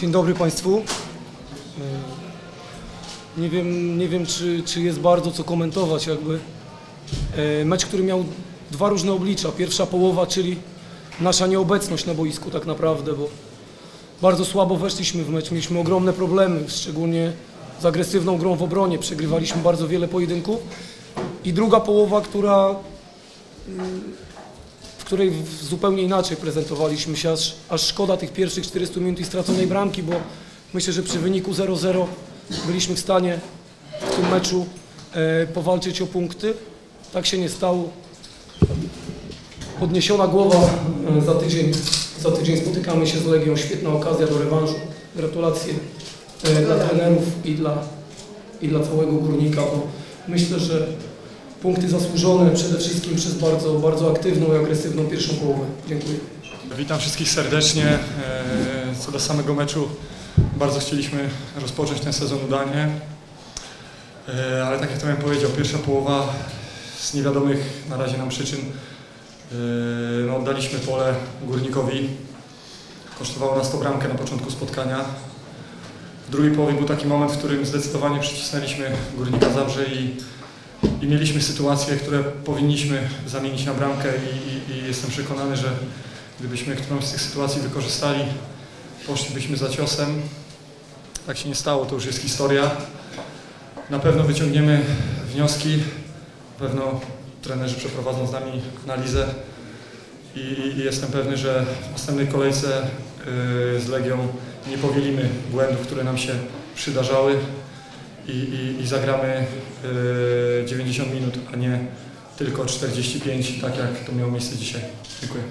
Dzień dobry Państwu. E, Nie wiem, nie wiem czy, czy jest bardzo co komentować jakby. E, Mecz, który miał dwa różne oblicza. Pierwsza połowa, czyli nasza nieobecność na boisku tak naprawdę, bo bardzo słabo weszliśmy w mecz, mieliśmy ogromne problemy, szczególnie z agresywną grą w obronie, przegrywaliśmy bardzo wiele pojedynków. I druga połowa, która której zupełnie inaczej prezentowaliśmy się, aż, aż szkoda tych pierwszych 400 minut i straconej bramki, bo myślę, że przy wyniku 0-0 byliśmy w stanie w tym meczu e, powalczyć o punkty. Tak się nie stało. Podniesiona głowa e, za tydzień, za tydzień spotykamy się z Legią, świetna okazja do rewanżu. Gratulacje e, dla trenerów i dla, i dla całego górnika, bo myślę, że punkty zasłużone przede wszystkim przez bardzo, bardzo aktywną i agresywną pierwszą połowę. Dziękuję. Witam wszystkich serdecznie. E, Co do samego meczu, bardzo chcieliśmy rozpocząć ten sezon udanie, E, ale tak jak to miałem powiedział, pierwsza połowa z niewiadomych na razie nam przyczyn e, no, oddaliśmy pole górnikowi. Kosztowało nas to bramkę na początku spotkania. W drugiej połowie był taki moment, w którym zdecydowanie przycisnęliśmy górnika Zabrze i, i mieliśmy sytuacje, które powinniśmy zamienić na bramkę i, i, i jestem przekonany, że Gdybyśmy którąś z tych sytuacji wykorzystali, poszlibyśmy za ciosem. Tak się nie stało, to już jest historia. Na pewno wyciągniemy wnioski, na pewno trenerzy przeprowadzą z nami analizę i, i jestem pewny, że w następnej kolejce yy, z Legią nie powielimy błędów, które nam się przydarzały i, i, i zagramy yy, 90 minut, a nie tylko 45, tak jak to miało miejsce dzisiaj. Dziękuję.